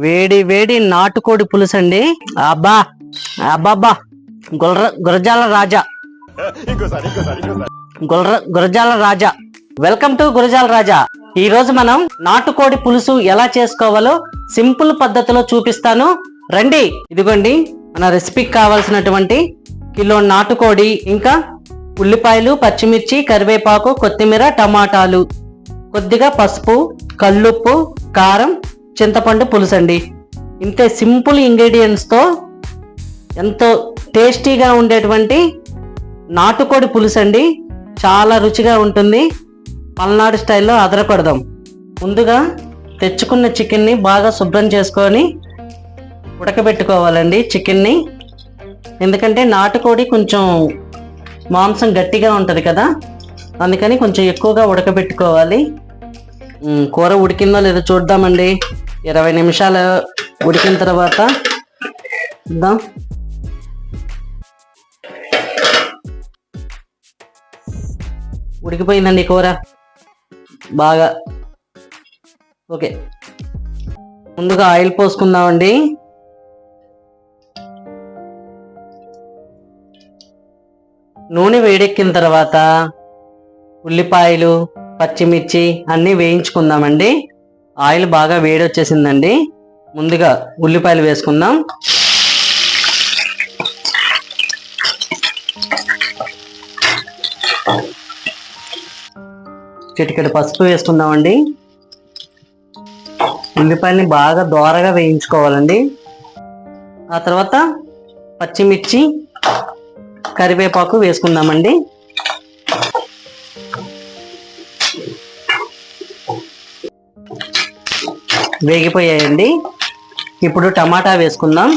వేడి వేడి నాటుకోడి పులుసు అండి అబ్బా అబ్బాబ్బా గుర్ర గురజాల రాజా. గుర్ర గురజాల రాజా. Welcome to Gurajala Raja. ఈ రోజు మనం నాటుకోడి పులుసు ఎలా చేసుకోవాలో సింపుల్ పద్ధతిలో చూపిస్తాను. రండి ఇదిగోండి. మన రెసిపీకి కావాల్సినటువంటి కిలో నాటుకోడి ఇంకా ఉల్లిపాయలు పచ్చిమిర్చి కరివేపాకు కొత్తిమీర టమాటాలు. కొద్దిగా పసుపు కల్లుప్పు కారం చింతపండు పులుసు అండి ఇంతే సింపుల్ ఇంగ్రీడియంట్స్తో ఎంతో టేస్టీగా ఉండేటువంటి నాటుకోడి పులుసు అండి చాలా రుచిగా ఉంటుంది. పల్నాడు స్టైల్లో అదరకొడదాం. ముందుగా తెచ్చుకున్న చికెన్ని బాగా శుభ్రం చేసుకొని ఉడకబెట్టుకోవాలండి చికెన్ని. ఎందుకంటే నాటుకోడి కొంచెం మాంసం గట్టిగా ఉంటుంది కదా. అందుకని కొంచెం ఎక్కువగా ఉడకబెట్టుకోవాలి. కూర ఉడికిందో లేదో చూద్దామండి. ఇరవై నిమిషాలు ఉడికిన తర్వాత చూద్దాం ఉడికిపోయిందండి కూర. బాగా. ఓకే. ముందుగా ఆయిల్ పోసుకుందామండి. నూనె వేడెక్కిన తర్వాత ఉల్లిపాయలు పచ్చిమిర్చి అన్నీ వేయించుకుందామండి. ఆయిల్ బాగా వేడి వచ్చేసిందండి ముందుగా ఉల్లిపాయలు వేసుకుందాం. చిటికెడు పసుపు వేసుకుందామండి. ఉల్లిపాయల్ని బాగా దోరగా వేయించుకోవాలండి. ఆ తర్వాత పచ్చిమిర్చి కరివేపాకు వేసుకుందామండి. వేగిపోయాయండి. ఇప్పుడు టమాటా వేసుకుందాం.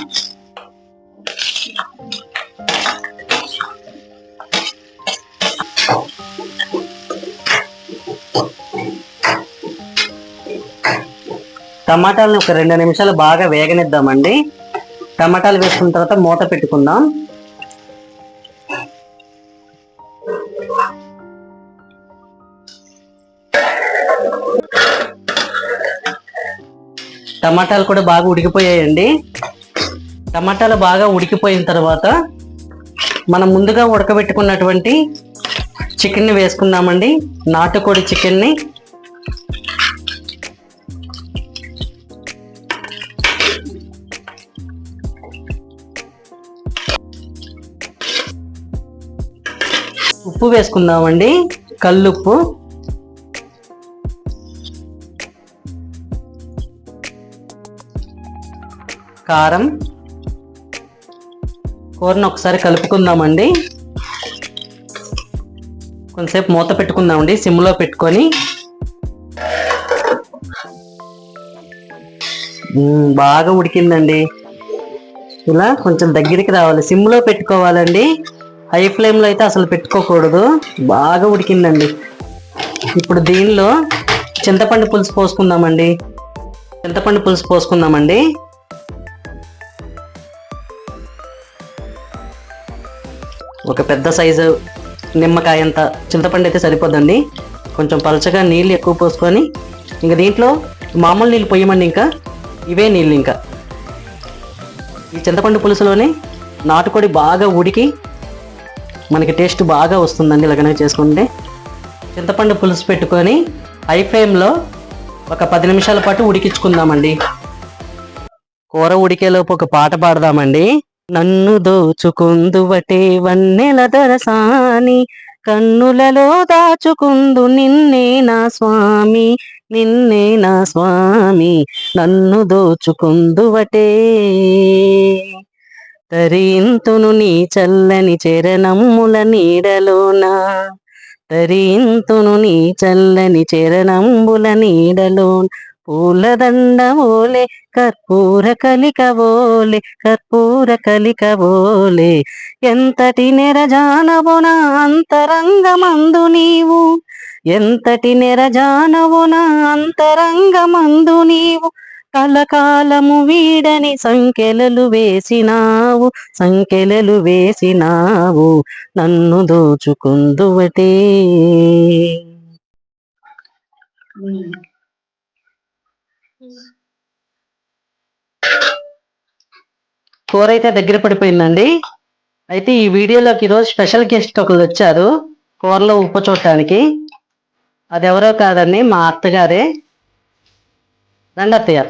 టమాటాలను ఒక రెండు నిమిషాలు బాగా వేగనిద్దామండి. టమాటాలు వేసుకున్న తర్వాత మూత పెట్టుకుందాం. టమాటాలు కూడా బాగా ఉడికిపోయాయండి. టమాటాలు బాగా ఉడికిపోయిన తర్వాత మనం ముందుగా ఉడకబెట్టుకున్నటువంటి చికెన్ని వేసుకుందామండి. నాటుకోడి చికెన్ని. ఉప్పు వేసుకుందామండి. కల్లుప్పు. కారం కూరను ఒకసారి కలుపుకుందామండి. కొంతసేపు మూత పెట్టుకుందామండి సిమ్లో పెట్టుకొని. బాగా ఉడికిందండి. ఇలా కొంచెం దగ్గరికి రావాలి. సిమ్లో పెట్టుకోవాలండి. హై ఫ్లేమ్లో అయితే అసలు పెట్టుకోకూడదు. బాగా ఉడికిందండి. ఇప్పుడు దీనిలో చింతపండు పులుసు పోసుకుందామండి. చింతపండు పులుసు పోసుకుందామండి. ఒక పెద్ద సైజు నిమ్మకాయ అంత చింతపండు అయితే సరిపోదండి. కొంచెం పలచగా నీళ్ళు ఎక్కువ పోసుకొని ఇంకా దీంట్లో మామూలు నీళ్ళు పొయ్యమండి ఇంకా. ఇవే నీళ్ళు ఇంకా. ఈ చింతపండు పులుసులోనే నాటుకోడి బాగా ఉడికి మనకి టేస్ట్ బాగా వస్తుందండి ఇలాగనే చేసుకుంటే. చింతపండు పులుసు పెట్టుకొని హై ఫ్లేమ్లో ఒక పది నిమిషాల పాటు ఉడికించుకుందామండి. కూర ఉడికేలోపు ఒక పాట పాడదామండి. నన్ను దోచుకుందువటే వన్నెల దరసాని కన్నులలో దాచుకుందు నిన్నే నా స్వామి నిన్నే నా స్వామి నన్ను దోచుకుందువటే. తరింతును నీ చల్లని చరణముల నీడలోన తరింతును నీ చల్లని చరణంబుల నీడలోన పూలదండమోలే కర్పూర కలికబోలే కర్పూర కలికబోలే ఎంతటి నెరజానవు అంతరంగమందు నీవు? ఎంతటి నెరజానవు అంతరంగమందు నీవు? కలకాలము వీడని సంకెలలు వేసినావు సంకెలలు వేసినావు నన్ను దోచుకుందువటే. కూర అయితే దగ్గర పడిపోయిందండి. అయితే ఈ వీడియోలోకి ఈరోజు స్పెషల్ గెస్ట్ ఒకరు వచ్చారు కూరలో ఉప్పు చూడటానికి. అది ఎవరో కాదండి మా అత్తగారే. రండి అత్తయ్య.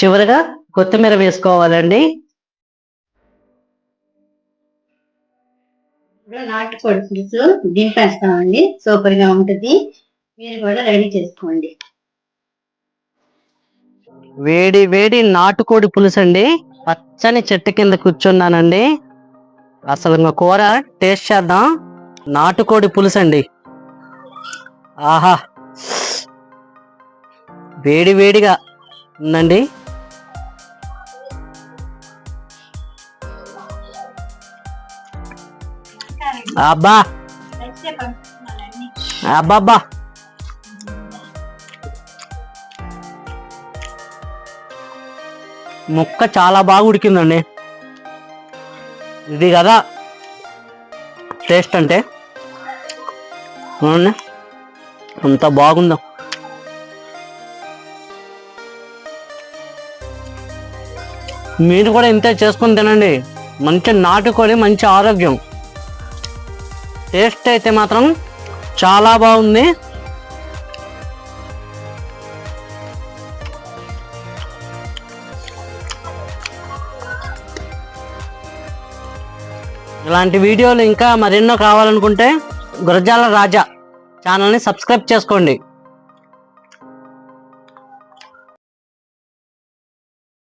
చివరగా కొత్తిమీర వేసుకోవాలండి. నాటుకోడి పులుసు దింపేస్తామండి. సూపర్గా ఉంటది. మీరు కూడా రెడీ చేసుకోండి. వేడి వేడి నాటుకోడి పులుసు అండి పచ్చని చెట్టు కింద కూర్చున్నానండి. అసలు ఇంకా కూర టేస్ట్ చేద్దాం. నాటుకోడి పులుసు అండి ఆహా. వేడి వేడిగా ఉందండి. అబ్బా అబ్బాబ్బా ముక్క చాలా బాగా ఉడికిందండి. ఇది కదా టేస్ట్ అంటే. అవునండి. అంత బాగుందో. మీరు కూడా ఇంతే చేసుకొని తినండి. మంచి నాటుకోడి మంచి ఆరోగ్యం. టేస్ట్ అయితే మాత్రం చాలా బాగుంది. ఇలాంటి వీడియోలు ఇంకా మరెన్నో కావాలనుకుంటే గురజాల రాజా ఛానల్ని సబ్స్క్రైబ్ చేసుకోండి.